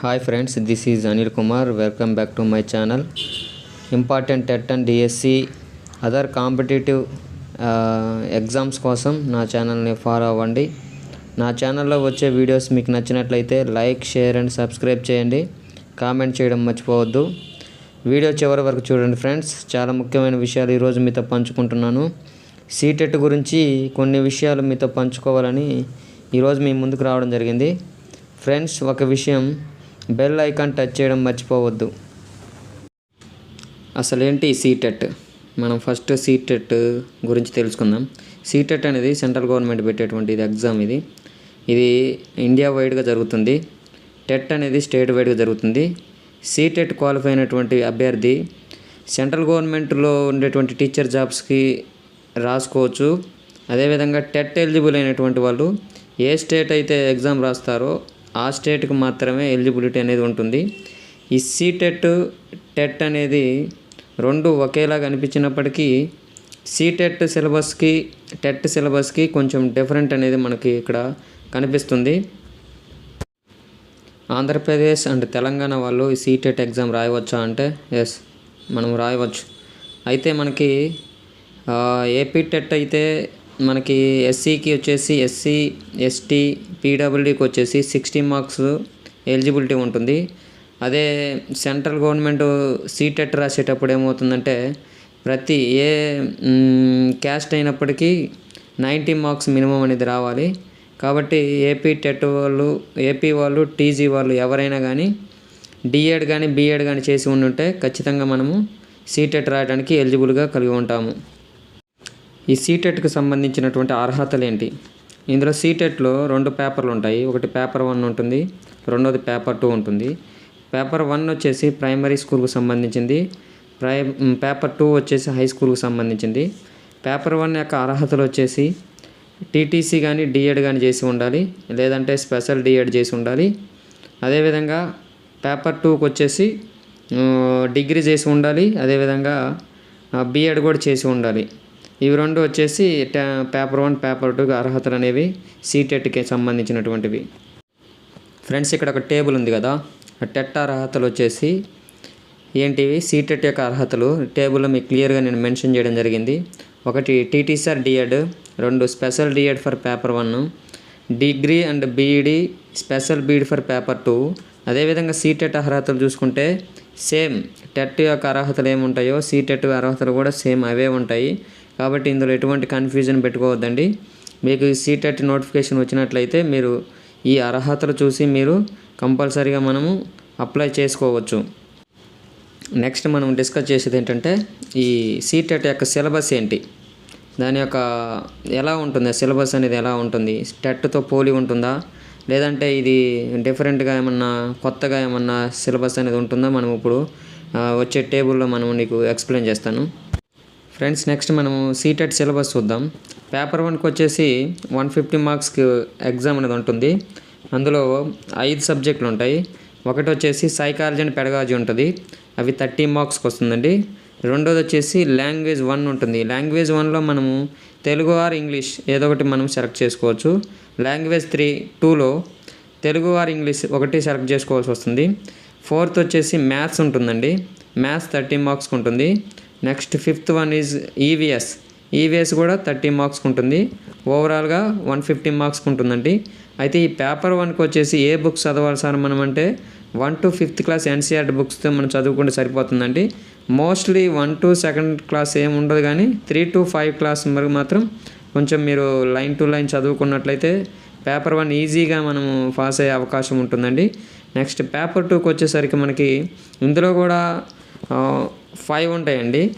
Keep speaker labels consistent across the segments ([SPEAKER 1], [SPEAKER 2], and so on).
[SPEAKER 1] Hi friends this is Anil Kumar welcome back to my channel important TET and DSC other competitive exams కోసం నా ఛానల్ని follow అవ్వండి. నా ఛానల్లో వచ్చే వీడియోస్ మీకు నచ్చినట్లయితే లైక్ షేర్ అండ్ సబ్స్క్రైబ్ చేయండి. కామెంట్ చేయడం మర్చిపోవద్దు. వీడియో చివరి వరకు చూడండి ఫ్రెండ్స్ చాలా ముఖ్యమైన విషయాలు ఈరోజు మీతో పంచుకుంటున్నాను. సీటెట్ గురించి కొన్ని విషయాలు మీతో పంచుకోవాలని ఈరోజు మీ ముందుకు రావడం జరిగింది. ఫ్రెండ్స్ ఒక విషయం బెల్ ఐకాన్ టచ్ చేయడం మర్చిపోవద్దు. అసలేంటి సీటెట్ మనం ఫస్ట్ సీటెట్ గురించి తెలుసుకుందాం. సీటెట్ అనేది సెంట్రల్ గవర్నమెంట్ పెట్టేటువంటి ఇది ఎగ్జామ్ ఇది. ఇది ఇండియా వైడ్గా జరుగుతుంది. టెట్ అనేది స్టేట్ వైడ్గా జరుగుతుంది. సీటెట్ క్వాలిఫై అయినటువంటి అభ్యర్థి సెంట్రల్ గవర్నమెంట్లో ఉండేటువంటి టీచర్ జాబ్స్కి రాసుకోవచ్చు. అదేవిధంగా టెట్ ఎలిజిబుల్ అయినటువంటి వాళ్ళు ఏ స్టేట్ అయితే ఎగ్జామ్ రాస్తారో ఆ స్టేట్కి మాత్రమే ఎలిజిబిలిటీ అనేది ఉంటుంది. ఈ సీటెట్ టెట్ అనేది రెండు ఒకేలాగా అనిపించినప్పటికీ సీటెట్ సిలబస్కి టెట్ సిలబస్కి కొంచెం డిఫరెంట్ అనేది మనకి ఇక్కడ కనిపిస్తుంది. ఆంధ్రప్రదేశ్ అండ్ తెలంగాణ వాళ్ళు ఈ సీటెట్ ఎగ్జామ్ రాయవచ్చా అంటే ఎస్ మనం రాయవచ్చు. అయితే మనకి ఏపీ టెట్ అయితే మనకి ఎస్సీకి వచ్చేసి ఎస్సీ ఎస్టీ పీడబ్ల్యూడీకి వచ్చేసి సిక్స్టీ మార్క్స్ ఎలిజిబిలిటీ ఉంటుంది. అదే సెంట్రల్ గవర్నమెంట్ సీటెట్ రాసేటప్పుడు ఏమవుతుందంటే ప్రతి ఏ క్యాస్ట్ అయినప్పటికీ నైంటీ మార్క్స్ మినిమం అనేది రావాలి. కాబట్టి ఏపీ టెట్ వాళ్ళు ఏపీ వాళ్ళు టీజీ వాళ్ళు ఎవరైనా కానీ డిఎడ్ కానీ బీఎడ్ కానీ చేసి ఉండుంటే ఖచ్చితంగా మనము సీటెట్ రాయడానికి ఎలిజిబుల్గా కలిగి ఉంటాము. ఈ సీటెట్కి సంబంధించినటువంటి అర్హతలు ఏంటి ఇందులో సీటెట్లో రెండు పేపర్లు ఉంటాయి. ఒకటి పేపర్ వన్ ఉంటుంది. రెండోది పేపర్ టూ ఉంటుంది. పేపర్ వన్ వచ్చేసి ప్రైమరీ స్కూల్కి సంబంధించింది. ప్రై పేపర్ టూ వచ్చేసి హై స్కూల్కి సంబంధించింది. పేపర్ వన్ యొక్క అర్హతలు వచ్చేసి టీటీసీ కానీ డిఎడ్ కానీ చేసి ఉండాలి. లేదంటే స్పెషల్ డిఎడ్ చేసి ఉండాలి. అదేవిధంగా పేపర్ టూకి వచ్చేసి డిగ్రీ చేసి ఉండాలి. అదేవిధంగా బీఎడ్ కూడా చేసి ఉండాలి. ఇవి రెండు వచ్చేసి పేపర్ వన్ పేపర్ టూకి అర్హతలు అనేవి సీటెట్కి సంబంధించినటువంటివి. ఫ్రెండ్స్ ఇక్కడ ఒక టేబుల్ ఉంది కదా. టెట్ అర్హతలు వచ్చేసి ఏంటివి? సీటెట్ యొక్క అర్హతలు. టేబుల్లో మీకు క్లియర్గా నేను మెన్షన్ చేయడం జరిగింది. ఒకటి టీటీసీఆర్ డిఎడ్ రెండు special DEd for paper one degree and BEd special BEd for paper two అదేవిధంగా సీటెట్ అర్హతలు చూసుకుంటే సేమ్ టెట్ యొక్క అర్హతలు ఏముంటాయో సీటెట్ అర్హతలు కూడా సేమ్ అవే ఉంటాయి. కాబట్టి ఇందులో ఎటువంటి కన్ఫ్యూజన్ పెట్టుకోవద్దండి. మీకు సీటెట్ నోటిఫికేషన్ వచ్చినట్లయితే మీరు ఈ అర్హతలు చూసి మీరు కంపల్సరీగా మనము అప్లై చేసుకోవచ్చు. నెక్స్ట్ మనం డిస్కస్ చేసేది ఏంటంటే ఈ సీటెట్ యొక్క సిలబస్ ఏంటి? దాని యొక్క ఎలా ఉంటుంది? సిలబస్ అనేది ఎలా ఉంటుంది? టెట్తో పోలి ఉంటుందా? లేదంటే ఇది డిఫరెంట్గా ఏమన్నా కొత్తగా ఏమన్నా సిలబస్ అనేది ఉంటుందా? మనం ఇప్పుడు వచ్చే టేబుల్లో మనం నీకు ఎక్స్ప్లెయిన్ చేస్తాను. ఫ్రెండ్స్ నెక్స్ట్ మనము సీటెట్ సిలబస్ చూద్దాం. పేపర్ వన్కి వచ్చేసి వన్ ఫిఫ్టీ మార్క్స్కి ఎగ్జామ్ అనేది ఉంటుంది. అందులో ఐదు సబ్జెక్టులు ఉంటాయి. ఒకటి వచ్చేసి సైకాలజీ అండ్ పెడగాలజీ ఉంటుంది. అవి థర్టీ మార్క్స్కి వస్తుందండి. రెండోది వచ్చేసి లాంగ్వేజ్ వన్ ఉంటుంది. లాంగ్వేజ్ వన్లో మనము తెలుగు ఆర్ ఇంగ్లీష్ ఏదో ఒకటి మనం సెలెక్ట్ చేసుకోవచ్చు. లాంగ్వేజ్ త్రీ టూలో తెలుగు ఆర్ ఇంగ్లీష్ ఒకటి సెలెక్ట్ చేసుకోవాల్సి వస్తుంది. ఫోర్త్ వచ్చేసి మ్యాథ్స్ ఉంటుందండి. మ్యాథ్స్ థర్టీ మార్క్స్కి ఉంటుంది. Next fifth one is EVS EVS కూడా థర్టీ మార్క్స్కి ఉంటుంది. ఓవరాల్గా వన్ ఫిఫ్టీ మార్క్స్కి ఉంటుందండి. అయితే ఈ పేపర్ వన్కి వచ్చేసి ఏ బుక్స్ చదవాలి సార్ మనం అంటే one to fifth class NCERT బుక్స్తో మనం చదువుకుంటే సరిపోతుందండి. Mostly one to second class ఏమి ఉండదు కానీ త్రీ టు ఫైవ్ క్లాస్ వరకు మాత్రం కొంచెం మీరు లైన్ టు లైన్ చదువుకున్నట్లయితే పేపర్ వన్ ఈజీగా మనము పాస్ అయ్యే అవకాశం ఉంటుందండి. నెక్స్ట్ పేపర్ టూకి వచ్చేసరికి మనకి ఇందులో కూడా ఫైవ్ ఉంటాయండి.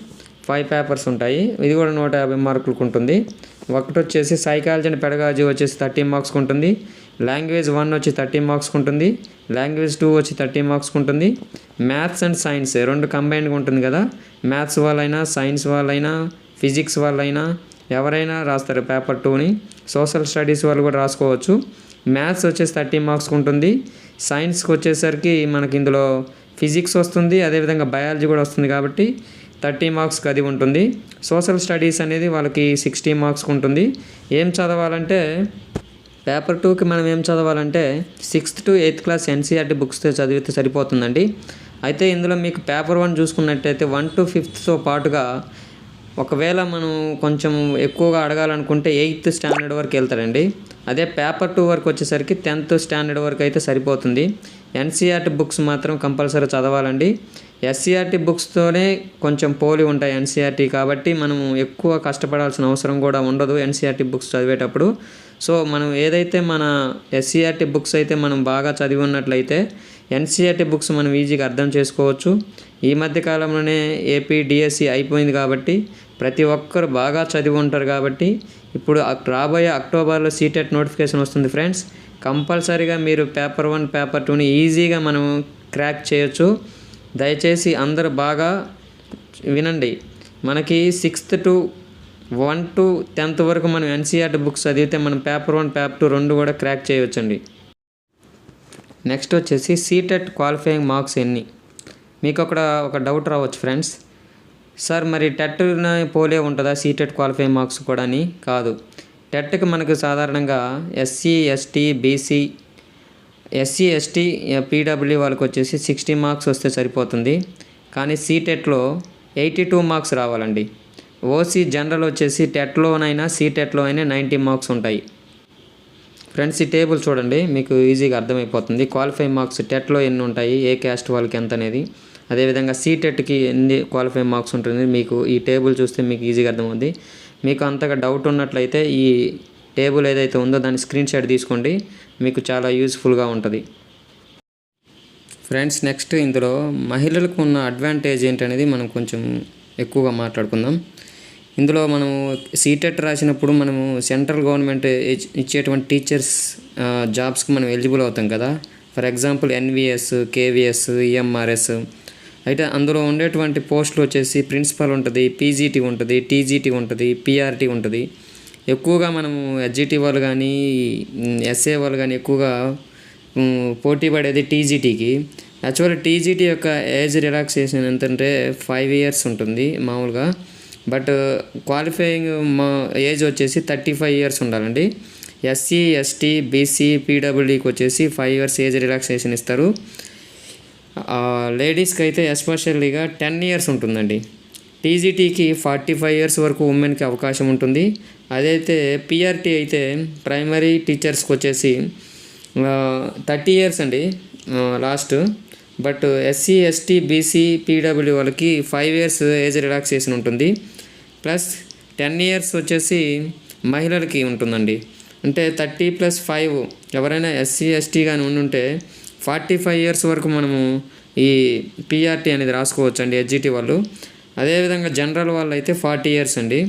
[SPEAKER 1] ఫైవ్ పేపర్స్ ఉంటాయి. ఇది కూడా నూట యాభై మార్కులకు ఉంటుంది. ఒకటి వచ్చేసి సైకాలజీ అండ్ పెడగాజీ వచ్చేసి థర్టీ మార్క్స్కి ఉంటుంది. లాంగ్వేజ్ వన్ వచ్చి థర్టీ మార్క్స్కి ఉంటుంది. లాంగ్వేజ్ టూ వచ్చి థర్టీ మార్క్స్కి ఉంటుంది. మ్యాథ్స్ అండ్ సైన్స్ రెండు కంబైన్గా ఉంటుంది కదా. మ్యాథ్స్ వాళ్ళైనా సైన్స్ వాళ్ళైనా ఫిజిక్స్ వాళ్ళైనా ఎవరైనా రాస్తారు పేపర్ టూని సోషల్ స్టడీస్ వాళ్ళు కూడా రాసుకోవచ్చు. మ్యాథ్స్ వచ్చేసి థర్టీ మార్క్స్కి ఉంటుంది. సైన్స్కి వచ్చేసరికి మనకి ఇందులో ఫిజిక్స్ వస్తుంది అదేవిధంగా బయాలజీ కూడా వస్తుంది కాబట్టి థర్టీ మార్క్స్కి అది ఉంటుంది. సోషల్ స్టడీస్ అనేది వాళ్ళకి సిక్స్టీ మార్క్స్కి ఉంటుంది. ఏం చదవాలంటే పేపర్ టూకి మనం ఏం చదవాలంటే sixth to eighth class NCERT బుక్స్తో చదివితే సరిపోతుందండి. అయితే ఇందులో మీకు పేపర్ వన్ చూసుకున్నట్టయితే వన్ టు ఫిఫ్త్తో పాటుగా ఒకవేళ మనం కొంచెం ఎక్కువగా అడగాలనుకుంటే ఎయిత్ స్టాండర్డ్ వరకు వెళ్తారండి. అదే పేపర్ టూ వరకు వచ్చేసరికి టెన్త్ స్టాండర్డ్ వరకు అయితే సరిపోతుంది. ఎన్సీఆర్టీ బుక్స్ మాత్రం కంపల్సరీ చదవాలండి. ఎస్సీఆర్టీ బుక్స్తోనే కొంచెం పోలి ఉంటాయి ఎన్సీఆర్టీ కాబట్టి మనం ఎక్కువ కష్టపడాల్సిన అవసరం కూడా ఉండదు ఎన్సీఆర్టీ బుక్స్ చదివేటప్పుడు. సో మనం ఏదైతే మన ఎస్సీఆర్టీ బుక్స్ అయితే మనం బాగా చదివి ఉన్నట్లయితే ఎన్సీఆర్టీ బుక్స్ మనం ఈజీగా అర్థం చేసుకోవచ్చు. ఈ మధ్య కాలంలోనే ఏపీ డిఎస్సి అయిపోయింది కాబట్టి ప్రతి ఒక్కరు బాగా చదివి ఉంటారు కాబట్టి ఇప్పుడు రాబోయే అక్టోబర్లో సీటెట్ నోటిఫికేషన్ వస్తుంది ఫ్రెండ్స్. కంపల్సరీగా మీరు పేపర్ వన్ పేపర్ టూని ఈజీగా మనం క్రాక్ చేయొచ్చు. దయచేసి అందరు బాగా వినండి. మనకి sixth to one to tenth వరకు మనం ఎన్సీఆర్టీ బుక్స్ చదివితే మనం పేపర్ వన్ పేపర్ టూ రెండు కూడా క్రాక్ చేయవచ్చండి నెక్స్ట్ వచ్చేసి సీటెట్ క్వాలిఫైయింగ్ మార్క్స్ ఎన్ని? మీకు అక్కడ ఒక డౌట్ రావచ్చు ఫ్రెండ్స్. సార్ మరి టెట్ పోలే ఉంటుందా సీటెట్ క్వాలిఫైయింగ్ మార్క్స్ కూడా అని కాదు. టెట్కి మనకు సాధారణంగా SC ST BC SC ST PW వాళ్ళకి వచ్చేసి సిక్స్టీ మార్క్స్ వస్తే సరిపోతుంది. కానీ సీటెట్లో ఎయిటీ టూ మార్క్స్ రావాలండి. ఓసీ జనరల్ వచ్చేసి టెట్లోనైనా సీటెట్లో అయినా నైంటీ మార్క్స్ ఉంటాయి. ఫ్రెండ్స్ ఈ టేబుల్ చూడండి మీకు ఈజీగా అర్థమైపోతుంది. క్వాలిఫై మార్క్స్ టెట్లో ఎన్ని ఉంటాయి ఏ క్యాస్ట్ వాళ్ళకి ఎంత అనేది. అదేవిధంగా సీటెట్కి ఎన్ని క్వాలిఫై మార్క్స్ ఉంటుంది మీకు ఈ టేబుల్ చూస్తే మీకు ఈజీగా అర్థమవుతుంది మీకు అంతగా డౌట్ ఉన్నట్లయితే ఈ టేబుల్ ఏదైతే ఉందో దాని స్క్రీన్ షాట్ తీసుకోండి. మీకు చాలా యూస్ఫుల్గా ఉంటుంది. ఫ్రెండ్స్ నెక్స్ట్ ఇందులో మహిళలకు ఉన్న అడ్వాంటేజ్ ఏంటనేది మనం కొంచెం ఎక్కువగా మాట్లాడుకుందాం. ఇందులో మనము సీటెట్ రాసినప్పుడు మనము సెంట్రల్ గవర్నమెంట్ ఇచ్చేటువంటి టీచర్స్ జాబ్స్కి మనం ఎలిజిబుల్ అవుతాం కదా. For example NVS KVS EMRS అయితే అందులో ఉండేటువంటి పోస్టులు వచ్చేసి ప్రిన్సిపల్ ఉంటుంది పీజీటీ ఉంటుంది టీజీటీ ఉంటుంది పీఆర్టీ ఉంటుంది. ఎక్కువగా మనము హెచ్జిటి వాళ్ళు కానీ ఎస్ఏ వాళ్ళు కానీ ఎక్కువగా పోటీ పడేది టీజీటీకి. యాక్చువల్ టీజీటీ యొక్క ఏజ్ రిలాక్సేషన్ ఎంతంటే ఫైవ్ ఇయర్స్ ఉంటుంది మామూలుగా. బట్ క్వాలిఫైయింగ్ మా ఏజ్ వచ్చేసి థర్టీ ఫైవ్ ఇయర్స్ ఉండాలండి. ఎస్సీ ఎస్టీ బీసీ పీడబ్ల్యూడీకి వచ్చేసి ఫైవ్ ఇయర్స్ ఏజ్ రిలాక్సేషన్ ఇస్తారు. లేడీస్కి అయితే ఎస్పెషల్లీగా టెన్ ఇయర్స్ ఉంటుందండి. టీజీటీకి ఫార్టీ ఫైవ్ ఇయర్స్ వరకు ఉమెన్కి అవకాశం ఉంటుంది. అదైతే పిఆర్టీ అయితే ప్రైమరీ టీచర్స్కి వచ్చేసి థర్టీ ఇయర్స్ అండి last. But SC ST BC PW వాళ్ళకి ఫైవ్ ఇయర్స్ ఏజ్ రిలాక్సేషన్ ఉంటుంది. ప్లస్ టెన్ ఇయర్స్ వచ్చేసి మహిళలకి ఉంటుందండి. అంటే థర్టీ ప్లస్ ఫైవ్ ఎవరైనా ఎస్సీ ఎస్టీ కానీ ఉండుంటే ఫార్టీ ఫైవ్ ఇయర్స్ వరకు మనము ఈ పిఆర్టీ అనేది రాసుకోవచ్చు అండి హెచ్జిటి వాళ్ళు. అదేవిధంగా జనరల్ వాళ్ళు అయితే ఫార్టీ ఇయర్స్ అండి.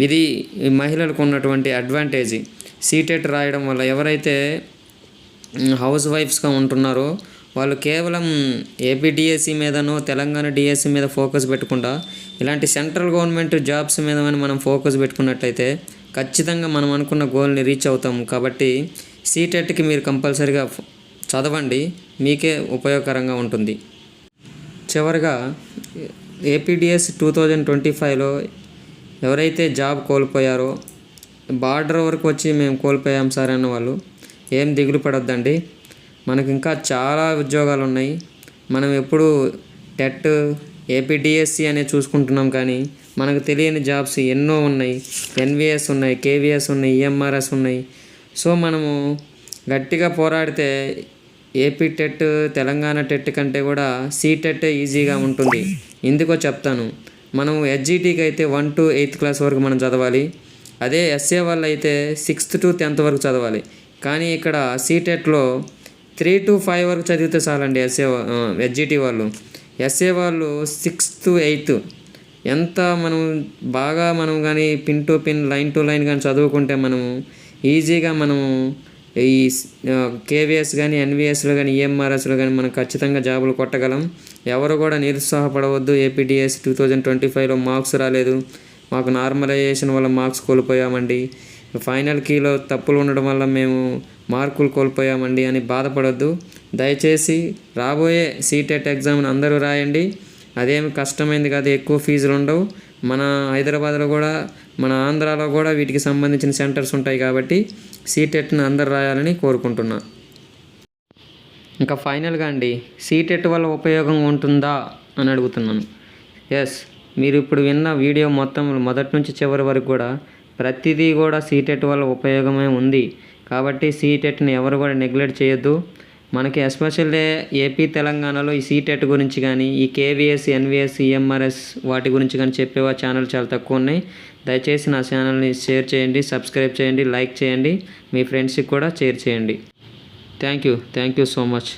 [SPEAKER 1] ఇది మహిళలకు ఉన్నటువంటి అడ్వాంటేజ్ సీటెట్ రాయడం వల్ల ఎవరైతే హౌస్ వైఫ్స్గా ఉంటున్నారో వాళ్ళు కేవలం ఏపీ డిఎస్సి మీదనో తెలంగాణ డిఎస్సి మీద ఫోకస్ పెట్టకుండా ఇలాంటి సెంట్రల్ గవర్నమెంట్ జాబ్స్ మీద మనం ఫోకస్ పెట్టుకున్నట్లయితే ఖచ్చితంగా మనం అనుకున్న గోల్ని రీచ్ అవుతాం. కాబట్టి సీటెట్కి మీరు కంపల్సరీగా చదవండి. మీకే ఉపయోగకరంగా ఉంటుంది. చివరిగా ఏపీడిఎస్ టూ థౌజండ్ ట్వంటీ ఫైవ్లో ఎవరైతే జాబ్ కోల్పోయారో బార్డర్ వరకు వచ్చి మేము కోల్పోయాం సార్ అన్న వాళ్ళు. ఏం దిగులు పడొద్దండి. మనకు ఇంకా చాలా ఉద్యోగాలు ఉన్నాయి మనం ఎప్పుడు టెట్ ఏపీడిఎస్సి అనే చూసుకుంటున్నాం కానీ మనకు తెలియని జాబ్స్ ఎన్నో ఉన్నాయి. ఎన్విఎస్ ఉన్నాయి కేవిఎస్ ఉన్నాయి ఈఎంఆర్ఎస్ ఉన్నాయి. సో మనము గట్టిగా పోరాడితే ఏపీ టెట్ తెలంగాణ టెట్ కంటే కూడా సీటెట్ ఈజీగా ఉంటుంది. ఎందుకో చెప్తాను. మనం ఎస్జీటీకి అయితే వన్ టు ఎయిత్ క్లాస్ వరకు మనం చదవాలి. అదే ఎస్ఏ వాళ్ళు అయితే సిక్స్త్ టు టెన్త్ వరకు చదవాలి. కానీ ఇక్కడ సీటెట్లో త్రీ టు ఫైవ్ వరకు చదివితే చాలండి ఎస్ఏ ఎస్జీటీ వాళ్ళు. ఎస్ఏ వాళ్ళు సిక్స్త్ టు ఎయిత్ ఎంత మనం బాగా మనం కానీ pin to pin line to line కానీ చదువుకుంటే మనము ఈజీగా మనము ఈ కేవీఎస్ కానీ ఎన్విఎస్లో కానీ ఈఎంఆర్ఎస్లో కానీ మనం ఖచ్చితంగా జాబులు కొట్టగలం. ఎవరు కూడా నిరుత్సాహపడవద్దు. ఏపీడిఎస్ టూ థౌజండ్ ట్వంటీ ఫైవ్లో మార్క్స్ రాలేదు. మాకు నార్మలైజేషన్ వల్ల మార్క్స్ కోల్పోయామండి. ఫైనల్ కీలో తప్పులు ఉండడం వల్ల మేము మార్కులు కోల్పోయామండి అని బాధపడొద్దు. దయచేసి రాబోయే సీటెట్ ఎగ్జామ్ని అందరూ రాయండి. అదేమి కష్టమైంది కాదు ఎక్కువ ఫీజులు ఉండవు. మన హైదరాబాద్లో కూడా మన ఆంధ్రాలో కూడా వీటికి సంబంధించిన సెంటర్స్ ఉంటాయి కాబట్టి సీటెట్ని అందరు రాయాలని కోరుకుంటున్నా. ఇంకా ఫైనల్గా అండి సీటెట్ వల్ల ఉపయోగం ఉంటుందా అని అడుగుతున్నాను. ఎస్ మీరు ఇప్పుడు విన్న వీడియో మొత్తం మొదటి నుంచి చివరి వరకు కూడా ప్రతిదీ కూడా సీటెట్ వల్ల ఉపయోగమే ఉంది. కాబట్టి సీటెట్ని ఎవరు కూడా నెగ్లెక్ట్ చేయొద్దు. మనకి ఎస్పెషల్లీ ఏపీ తెలంగాణలో ఈ సీటెట్ గురించి కానీ ఈ కేవీఎస్ ఎన్విఎస్ ఈఎంఆర్ఎస్ వాటి గురించి కానీ చెప్పే ఛానల్ చాలా తక్కువ ఉన్నాయి. దయచేసి నా ఛానల్ని షేర్ చేయండి సబ్స్క్రైబ్ చేయండి లైక్ చేయండి. మీ ఫ్రెండ్స్కి కూడా షేర్ చేయండి. Thank you thank you so much